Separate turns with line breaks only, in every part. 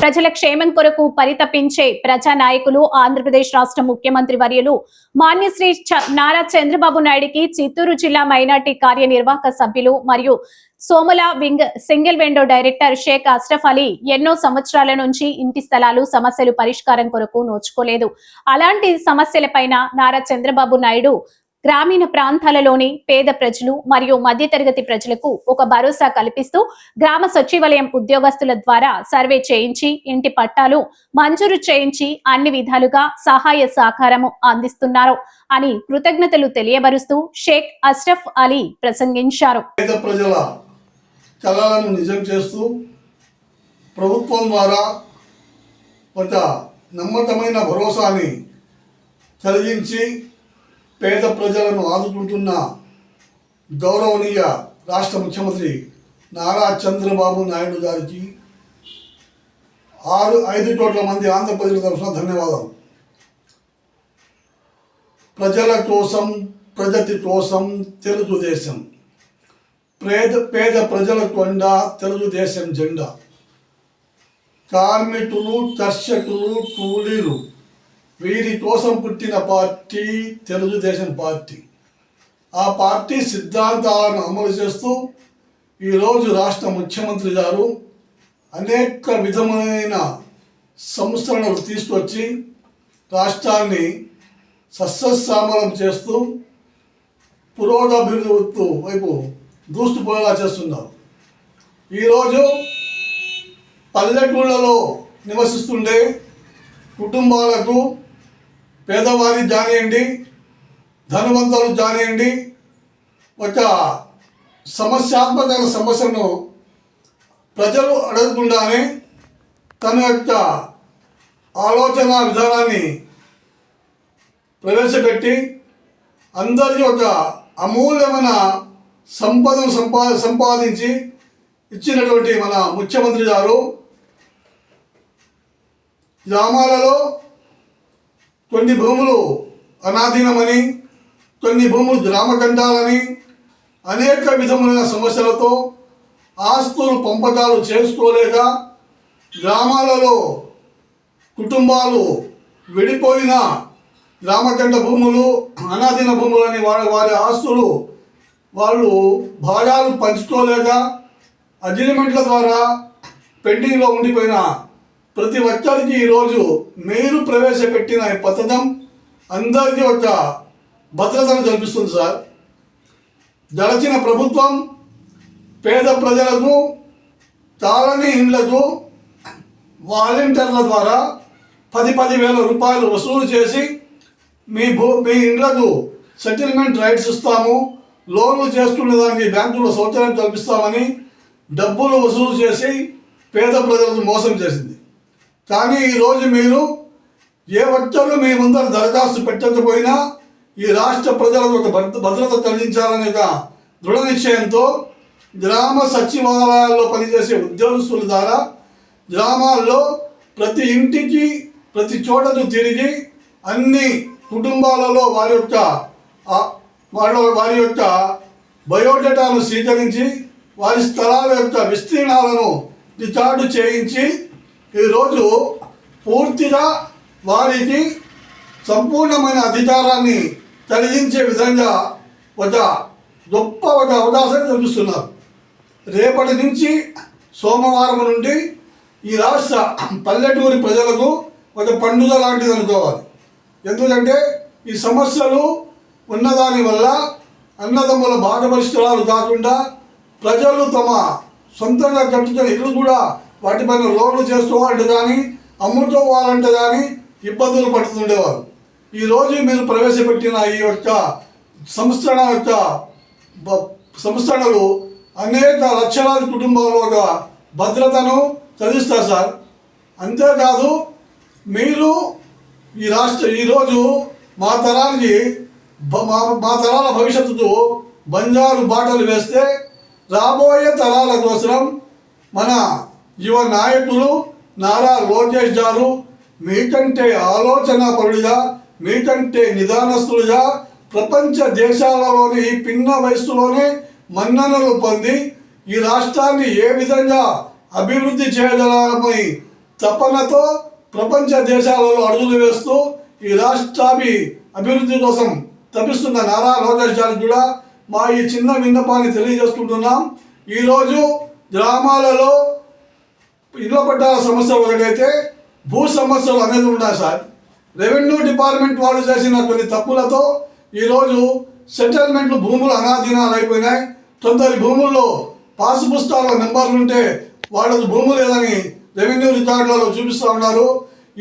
ప్రజల క్షేమం కొరకు పరితపించే ప్రజా నాయకులు ఆంధ్రప్రదేశ్ రాష్ట్ర ముఖ్యమంత్రి వర్యులు మాన్యశ్రీ చ- నారా చంద్రబాబు నాయుడికి చిత్తూరు జిల్లా మైనార్టీ కార్యనిర్వాహక సభ్యులు మరియు Somala wing single window director Sheikh Ashraf Ali ఎన్నో సంవత్సరాల నుంచి ఇంటి స్థలాలు సమస్యలు పరిష్కారం కొరకు నోచుకోలేదు. అలాంటి సమస్యలపైన నారా చంద్రబాబు నాయుడు గ్రామీణ ప్రాంతాలలోని పేద ప్రజలు మరియు మధ్యతరగతి ప్రజలకు ఒక భరోసా కల్పిస్తూ గ్రామ సచివాలయం ఉద్యోగస్తుల ద్వారా సర్వే చేయించి ఇంటి పట్టాలు మంజూరు చేయించి అన్ని విధాలుగా సహాయ సహకారము అందిస్తున్నారు అని కృతజ్ఞతలు తెలియబరుస్తూ షేక్ అష్రఫ్ అలీ ప్రసంగించారు.
కళలను నిజం చేస్తూ ప్రభుత్వం ద్వారా ఒక నమ్మకమైన భరోసాని కలిగించి పేద ప్రజలను ఆదుకుంటున్న గౌరవనీయ రాష్ట్ర ముఖ్యమంత్రి నారా చంద్రబాబు నాయుడు గారికి ఆరు ఐదు కోట్ల మంది ఆంధ్రప్రదేశ్ తరఫున ధన్యవాదాలు. ప్రజల కోసం ప్రగతి కోసం తెలుగుదేశం. పేద పేద ప్రజల కొండ తెలుగుదేశం జెండా. కార్మికులు కర్షకులు కూలీలు వీరి కోసం పుట్టిన పార్టీ తెలుగుదేశం పార్టీ. ఆ పార్టీ సిద్ధాంతాలను అమలు చేస్తూ ఈరోజు రాష్ట్ర ముఖ్యమంత్రి గారు అనేక విధమైన సంస్కరణలు తీసుకొచ్చి రాష్ట్రాన్ని సస్యశ్యామలం చేస్తూ పురోగభివృద్ధి వైపు దూసుకుపోయేలా చేస్తున్నారు ఈరోజు పల్లెటూళ్ళలో నివసిస్తుండే కుటుంబాలకు పేదవారి జానియండి ధనవంతులు జానియండి ఒక సమస్యాత్మక సమస్యను ప్రజలు అడగకుండానే తన యొక్క ఆలోచన విధానాన్ని ప్రవేశపెట్టి అందరికీ ఒక అమూల్యమైన సంపదను సంపా సంపాదించి ఇచ్చినటువంటి మన ముఖ్యమంత్రి గారు గ్రామాలలో కొన్ని భూములు అనాధీనమని కొన్ని భూములు గ్రామకంఠాలని అనేక విధములైన సమస్యలతో ఆస్తులు పంపకాలు చేసుకోలేక గ్రామాలలో కుటుంబాలు విడిపోయిన గ్రామకంఠ భూములు అనాధీన భూములని వారి వారి ఆస్తులు వాళ్ళు భాగాలు పంచుకోలేక అగ్రిమెంట్ల ద్వారా పెండింగ్లో ఉండిపోయిన ప్రతి ఒక్కరికి ఈరోజు మీరు ప్రవేశపెట్టిన ఈ పథకం అందరికీ ఒక భద్రతను కల్పిస్తుంది సార్. గడచిన ప్రభుత్వం పేద ప్రజలకు కాలనీ ఇండ్లకు వాలంటీర్ల ద్వారా పది పది వేల రూపాయలు వసూలు చేసి మీ భూ మీ ఇండ్లకు సెటిల్మెంట్ రైట్స్ ఇస్తాము. లోన్లు చేసుకునే దానికి బ్యాంకులో సౌకర్యం కల్పిస్తామని డబ్బులు వసూలు చేసి పేద ప్రజలను మోసం చేసింది. కానీ ఈరోజు మీరు ఏ ఒక్కరు మీ ముందర దరఖాస్తు పెట్టకపోయినా ఈ రాష్ట్ర ప్రజలకు ఒక భద్రత కలిగించాలనే దృఢ నిశ్చయంతో గ్రామ సచివాలయాల్లో పనిచేసే ఉద్యోగస్తుల ద్వారా గ్రామాల్లో ప్రతి ఇంటికి ప్రతి చోటకు తిరిగి అన్ని కుటుంబాలలో వారి యొక్క వాళ్ళ వారి యొక్క బయోడేటాను స్వీకరించి వారి స్థలాల యొక్క విస్తీర్ణాలను రికార్డు చేయించి ఈరోజు పూర్తిగా వారికి సంపూర్ణమైన అధికారాన్ని కలిగించే విధంగా ఒక గొప్ప ఒక అవకాశాన్ని కల్పిస్తున్నారు. రేపటి నుంచి సోమవారం నుండి ఈ రాష్ట్ర పల్లెటూరి ప్రజలకు ఒక పండుగ లాంటిది అనుకోవాలి. ఎందుకంటే ఈ సమస్యలు ఉన్నదాని వల్ల అన్నదమ్ముల భాగపరిష్కారాలు కాకుండా ప్రజలు తమ సొంతంగా కట్టించిన ఇల్లు కూడా వాటిపైన లోన్లు చేసుకోవాలంటే కానీ అమ్ముకోవాలంటే కానీ ఇబ్బందులు పడుతుండేవారు. ఈరోజు మీరు ప్రవేశపెట్టిన ఈ యొక్క సంస్కరణ యొక్క బ- సంస్కరణలు అనేక లక్షలాది కుటుంబాల్లో ఒక భద్రతను కలిగిస్తారు సార్. అంతేకాదు మీరు ఈ రాష్ట్ర ఈరోజు మా తరానికి మా మా తరాల భవిష్యత్తుతో బంజారు బాటలు వేస్తే రాబోయే తరాల కోసం మన యువ నాయకులు నారా లోకేష్ గారు మీకంటే ఆలోచన పరుడిగా మీకంటే నిదానస్తులుగా ప్రపంచ దేశాలలోని ఈ పిన్న వయస్సులోనే మన్ననలు పొంది ఈ రాష్ట్రాన్ని ఏ విధంగా అభివృద్ధి చేయగలమని తపనతో ప్రపంచ దేశాలలో అడుగులు వేస్తూ ఈ రాష్ట్రాన్ని అభివృద్ధి కోసం తప్పిస్తున్న నారా లోకేష్ గారికి కూడా మా ఈ చిన్న విన్నపాన్ని తెలియజేసుకుంటున్నాం ఈరోజు గ్రామాలలో ఇళ్ళ పట్టాల సమస్య ఒకటైతే భూ సమస్యలు అనేది ఉన్నాయి సార్. రెవెన్యూ డిపార్ట్మెంట్ వాళ్ళు చేసిన కొన్ని తప్పులతో ఈరోజు సెటిల్మెంట్లు భూములు అనాధీనాలు అయిపోయినాయి. కొందరి భూముల్లో పాసు పుస్తకాల నెంబర్లు ఉంటే వాళ్ళది భూములు లేదని రెవెన్యూ రికార్డులలో చూపిస్తూ ఉన్నారు.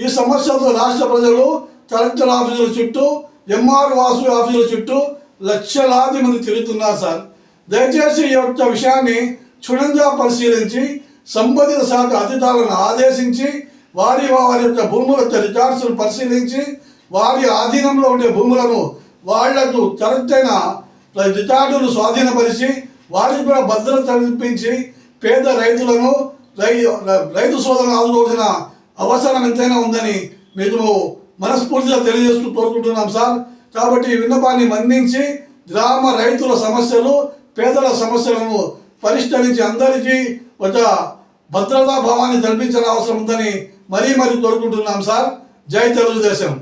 ఈ సమస్యలతో రాష్ట్ర ప్రజలు కలెక్టర్ ఆఫీసుల చుట్టూ ఎంఆర్ వాసు ఆఫీసుల చుట్టూ లక్షలాది మంది తిరుగుతున్నారు సార్. దయచేసి ఈ యొక్క విషయాన్ని క్షుణ్ణంగా పరిశీలించి సంబంధిత శాఖ అధికారులను ఆదేశించి వారి వారి యొక్క భూముల యొక్క రికార్డ్స్ను పరిశీలించి వారి ఆధీనంలో ఉండే భూములను వాళ్ళకు కరెక్ట్ అయిన రికార్డులు స్వాధీనపరిచి వారికి కూడా భద్రత కల్పించి పేద రైతులను రై రైతు సోదరులు ఆదుకోవాల్సిన అవసరం ఎంతైనా ఉందని మీకు మనస్ఫూర్తిగా తెలియజేస్తూ కోరుకుంటున్నాం సార్. కాబట్టి ఈ విన్నపాన్ని మందించి గ్రామ రైతుల సమస్యలు పేదల సమస్యలను పరిష్కరించి అందరికీ ఒక భద్రతా భావాన్ని కల్పించిన అవసరం ఉందని మరీ మరీ కోరుకుంటున్నాం సార్. జై తెలుగుదేశం.